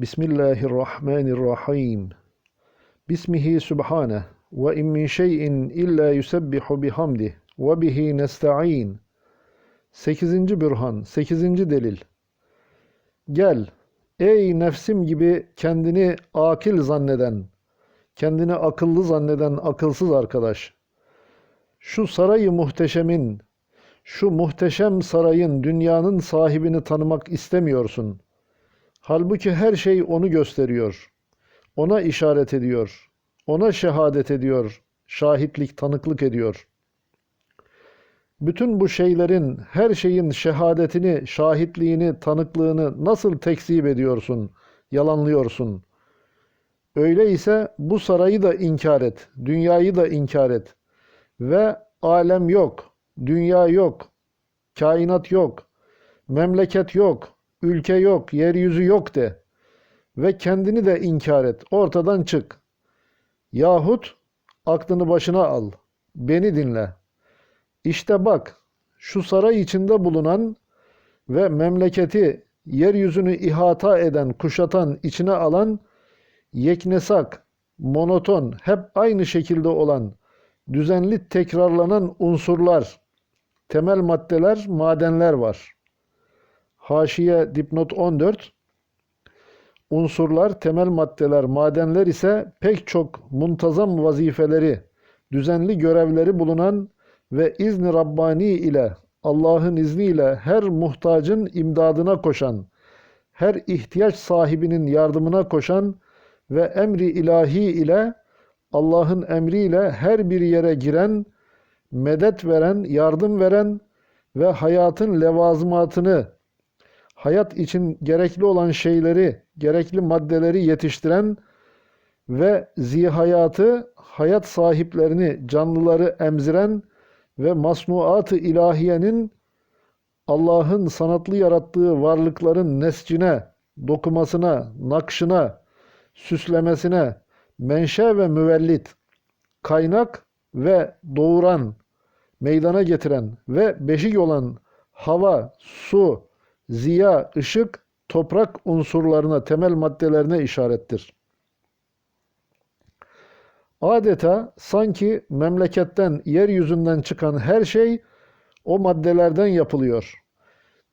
Bismillahirrahmanirrahim. Bismihi subhaneh ve in min şeyin illa yusebbihu bihamdih ve bihi nesta'in. 8. bürhan, 8. delil. Gel, ey nefsim gibi kendini akil zanneden, kendini akıllı zanneden akılsız arkadaş. Şu sarayı muhteşemin, şu muhteşem sarayın dünyanın sahibini tanımak istemiyorsun. Halbuki her şey onu gösteriyor. Ona işaret ediyor. Ona şehadet ediyor. Şahitlik, tanıklık ediyor. Bütün bu şeylerin, her şeyin şehadetini, şahitliğini, tanıklığını nasıl tekzip ediyorsun, yalanlıyorsun? Öyleyse bu sarayı da inkar et, dünyayı da inkar et. Ve alem yok, dünya yok, kainat yok, memleket yok, ülke yok, yeryüzü yok de. Ve kendini de inkar et, ortadan çık. Yahut aklını başına al, beni dinle. İşte bak, şu saray içinde bulunan ve memleketi, yeryüzünü ihata eden, kuşatan, içine alan, yeknesak, monoton, hep aynı şekilde olan, düzenli tekrarlanan unsurlar, temel maddeler, madenler var. Haşiye dipnot 14 Unsurlar, temel maddeler, madenler ise pek çok muntazam vazifeleri, düzenli görevleri bulunan ve izni Rabbani ile Allah'ın izniyle her muhtacın imdadına koşan, her ihtiyaç sahibinin yardımına koşan ve emri ilahi ile Allah'ın emriyle her bir yere giren, medet veren, yardım veren ve hayatın levazımatını, hayat için gerekli olan şeyleri, gerekli maddeleri yetiştiren ve zihayatı, hayat sahiplerini, canlıları emziren ve masnuat-ı ilahiyenin Allah'ın sanatlı yarattığı varlıkların nescine, dokumasına, nakşına, süslemesine, menşe ve müvellit, kaynak ve doğuran, meydana getiren ve beşik olan hava, su, ziya, ışık, toprak unsurlarına, temel maddelerine işarettir. Adeta sanki memleketten, yeryüzünden çıkan her şey o maddelerden yapılıyor.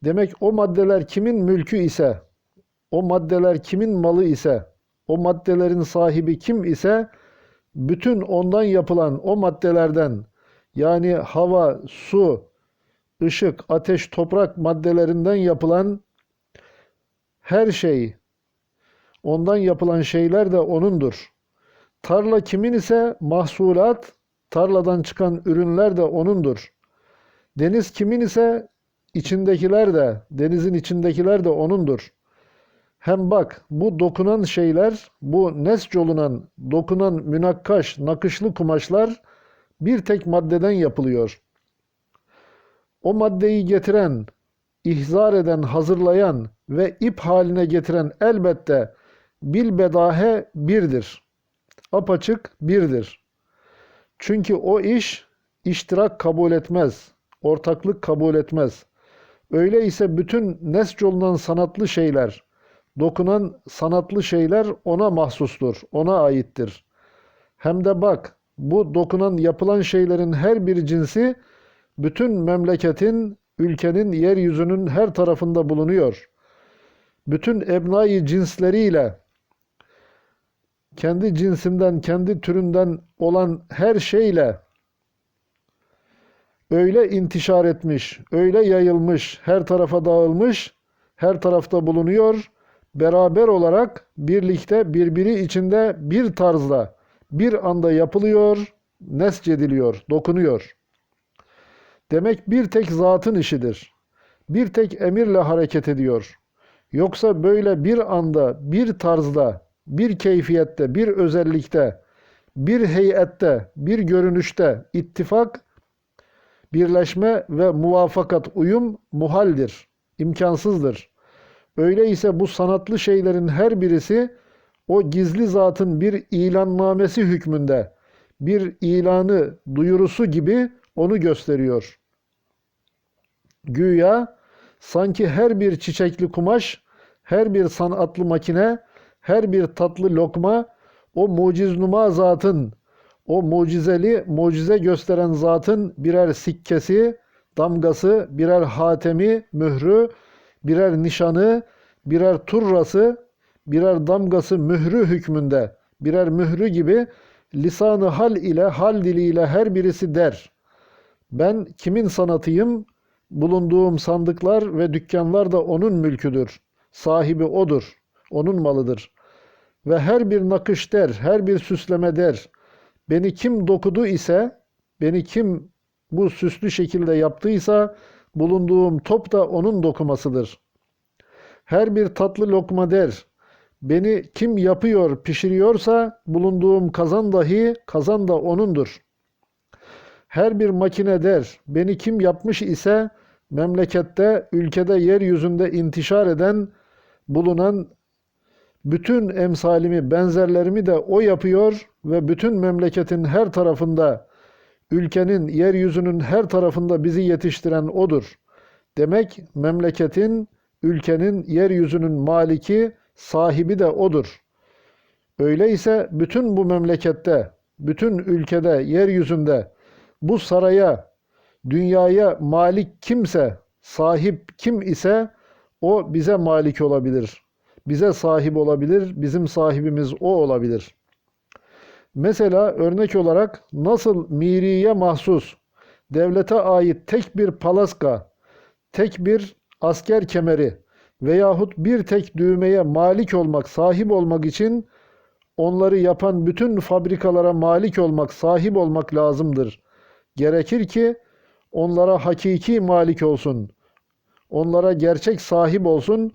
Demek o maddeler kimin mülkü ise, o maddeler kimin malı ise, o maddelerin sahibi kim ise, bütün ondan yapılan o maddelerden, yani hava, su, ışık, ateş, toprak maddelerinden yapılan her şey, ondan yapılan şeyler de O'nundur. Tarla kimin ise mahsulat, tarladan çıkan ürünler de O'nundur. Deniz kimin ise içindekiler de, denizin içindekiler de O'nundur. Hem bak bu dokunan şeyler, bu nesc olunan, dokunan münakkaş, nakışlı kumaşlar bir tek maddeden yapılıyor. O maddeyi getiren, ihzar eden, hazırlayan ve ip haline getiren elbette bilbedahe birdir. Apaçık birdir. Çünkü o iş iştirak kabul etmez, ortaklık kabul etmez. Öyleyse bütün nesc olunan sanatlı şeyler, dokunan sanatlı şeyler ona mahsustur, ona aittir. Hem de bak, bu dokunan yapılan şeylerin her bir cinsi bütün memleketin, ülkenin, yeryüzünün her tarafında bulunuyor. Bütün ebnai cinsleriyle, kendi cinsinden, kendi türünden olan her şeyle öyle intişar etmiş, öyle yayılmış, her tarafa dağılmış, her tarafta bulunuyor. Beraber olarak birlikte birbiri içinde bir tarzda bir anda yapılıyor, nescediliyor, dokunuyor. Demek bir tek zatın işidir. Bir tek emirle hareket ediyor. Yoksa böyle bir anda, bir tarzda, bir keyfiyette, bir özellikte, bir heyette, bir görünüşte ittifak, birleşme ve muvafakat, uyum muhaldir, imkansızdır. Öyleyse bu sanatlı şeylerin her birisi o gizli zatın bir ilannamesi hükmünde, bir ilanı, duyurusu gibi onu gösteriyor. Güya sanki her bir çiçekli kumaş, her bir sanatlı makine, her bir tatlı lokma o muciznuma zatın, o mucizeli, mucize gösteren zatın birer sikkesi, damgası, birer hatemi, mührü, birer nişanı, birer turrası, birer damgası mührü hükmünde, birer mührü gibi lisanı hal ile, hal diliyle her birisi der. Ben kimin sanatıyım? Bulunduğum sandıklar ve dükkanlar da onun mülküdür. Sahibi odur. Onun malıdır. Ve her bir nakış der, her bir süsleme der. Beni kim dokudu ise, beni kim bu süslü şekilde yaptıysa, bulunduğum top da onun dokumasıdır. Her bir tatlı lokma der. Beni kim yapıyor, pişiriyorsa, bulunduğum kazan dahi, kazan da onundur. Her bir makine der, beni kim yapmış ise, memlekette, ülkede, yeryüzünde intişar eden, bulunan bütün emsalimi, benzerlerimi de o yapıyor ve bütün memleketin her tarafında, ülkenin, yeryüzünün her tarafında bizi yetiştiren odur. Demek memleketin, ülkenin, yeryüzünün maliki, sahibi de odur. Öyleyse bütün bu memlekette, bütün ülkede, yeryüzünde bu saraya, dünyaya malik kimse, sahip kim ise o bize malik olabilir. Bize sahip olabilir, bizim sahibimiz o olabilir. Mesela örnek olarak nasıl miriye mahsus, devlete ait tek bir palaska, tek bir asker kemeri veyahut bir tek düğmeye malik olmak, sahip olmak için onları yapan bütün fabrikalara malik olmak, sahip olmak lazımdır. Gerekir ki onlara hakiki malik olsun. Onlara gerçek sahip olsun.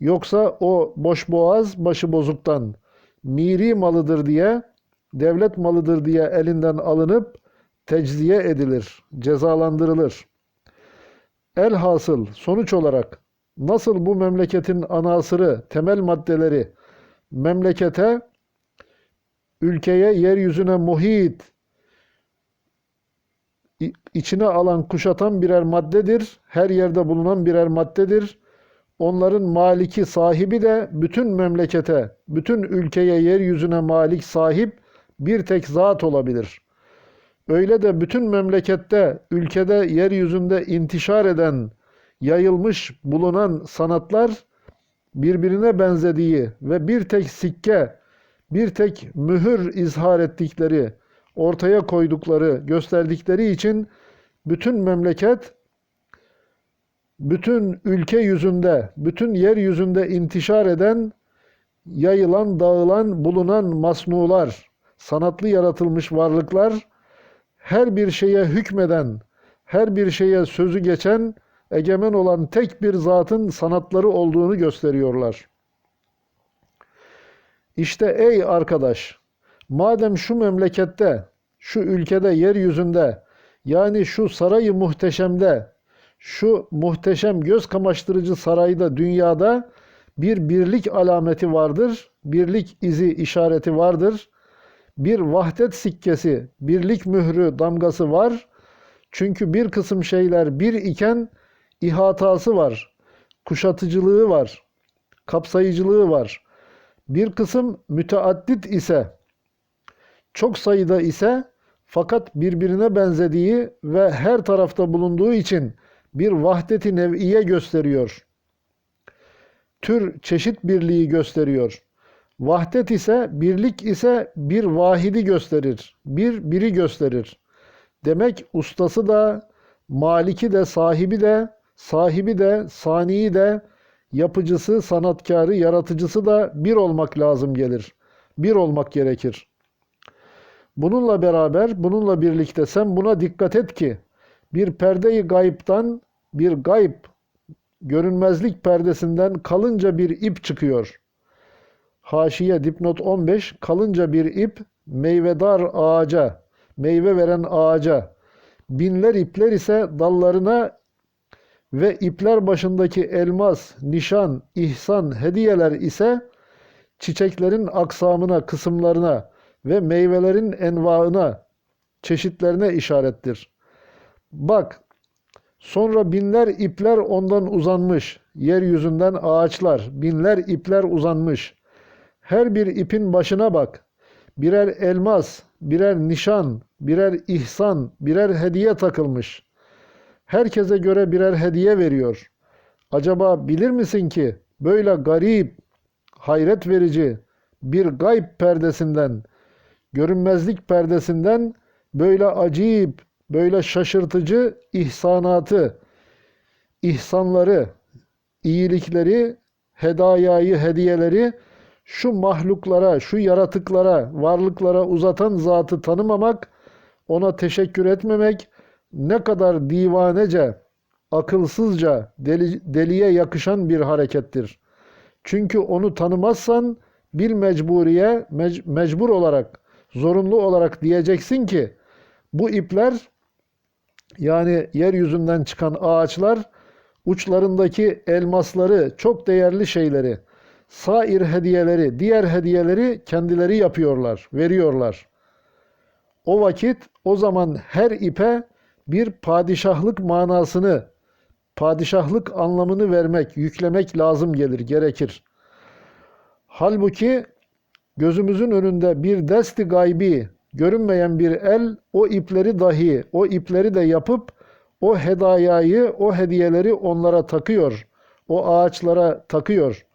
Yoksa o boş boğaz başı bozuktan miri malıdır diye, devlet malıdır diye elinden alınıp tecziye edilir, cezalandırılır. Elhasıl sonuç olarak nasıl bu memleketin anasırı, temel maddeleri memlekete, ülkeye, yeryüzüne muhit, içine alan, kuşatan birer maddedir. Her yerde bulunan birer maddedir. Onların maliki, sahibi de bütün memlekete, bütün ülkeye, yeryüzüne malik, sahip bir tek zat olabilir. Öyle de bütün memlekette, ülkede, yeryüzünde intişar eden, yayılmış bulunan sanatlar birbirine benzediği ve bir tek sikke, bir tek mühür izhar ettikleri, ortaya koydukları, gösterdikleri için bütün memleket, bütün ülke yüzünde, bütün yeryüzünde intişar eden, yayılan, dağılan, bulunan masnular, sanatlı yaratılmış varlıklar, her bir şeye hükmeden, her bir şeye sözü geçen, egemen olan tek bir zatın sanatları olduğunu gösteriyorlar. İşte ey arkadaş, madem şu memlekette, şu ülkede, yeryüzünde, yani şu sarayı muhteşemde, şu muhteşem göz kamaştırıcı sarayda, dünyada bir birlik alameti vardır, birlik izi, işareti vardır, bir vahdet sikkesi, birlik mührü, damgası var. Çünkü bir kısım şeyler bir iken ihatası var, kuşatıcılığı var, kapsayıcılığı var. Bir kısım müteaddit ise, çok sayıda ise fakat birbirine benzediği ve her tarafta bulunduğu için bir vahdeti nev'iye gösteriyor. Tür çeşit birliği gösteriyor. Vahdet ise, birlik ise bir vahidi gösterir. Bir biri gösterir. Demek ustası da, maliki de, sahibi de, sahibi de, saniyi de, yapıcısı, sanatkarı, yaratıcısı da bir olmak lazım gelir. Bir olmak gerekir. Bununla beraber, bununla birlikte sen buna dikkat et ki bir perdeyi gayiptan, bir gayb, görünmezlik perdesinden kalınca bir ip çıkıyor. Haşiye dipnot 15 kalınca bir ip meyvedar ağaca, meyve veren ağaca, binler ipler ise dallarına ve ipler başındaki elmas, nişan, ihsan, hediyeler ise çiçeklerin aksamına, kısımlarına ve meyvelerin envaına, çeşitlerine işarettir. Bak, sonra binler ipler ondan uzanmış, yeryüzünden ağaçlar, binler ipler uzanmış. Her bir ipin başına bak. Birer elmas, birer nişan, birer ihsan, birer hediye takılmış. Herkese göre birer hediye veriyor. Acaba bilir misin ki böyle garip, hayret verici bir gayb perdesinden, görünmezlik perdesinden böyle acayip, böyle şaşırtıcı ihsanatı, ihsanları, iyilikleri, hedayayı, hediyeleri şu mahluklara, şu yaratıklara, varlıklara uzatan zatı tanımamak, ona teşekkür etmemek ne kadar divanece, akılsızca, deli, deliye yakışan bir harekettir. Çünkü onu tanımazsan bir mecburiye, mec- mecbur olarak, zorunlu olarak diyeceksin ki bu ipler yani yeryüzünden çıkan ağaçlar uçlarındaki elmasları, çok değerli şeyleri, sair hediyeleri, diğer hediyeleri kendileri yapıyorlar, veriyorlar. O vakit o zaman her ipe bir padişahlık manasını, padişahlık anlamını vermek, yüklemek lazım gelir, gerekir. Halbuki gözümüzün önünde bir desti gaybi, görünmeyen bir el o ipleri dahi, o ipleri de yapıp o hedayayı, o hediyeleri onlara takıyor. O ağaçlara takıyor.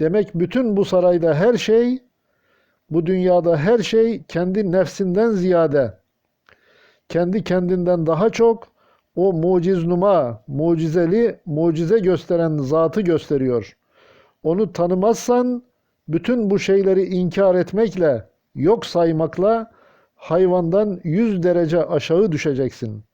Demek bütün bu sarayda her şey, bu dünyada her şey kendi nefsinden ziyade, kendi kendinden daha çok o muciznuma, mucizeli, mucize gösteren zatı gösteriyor. Onu tanımazsan bütün bu şeyleri inkar etmekle, yok saymakla hayvandan yüz derece aşağı düşeceksin.''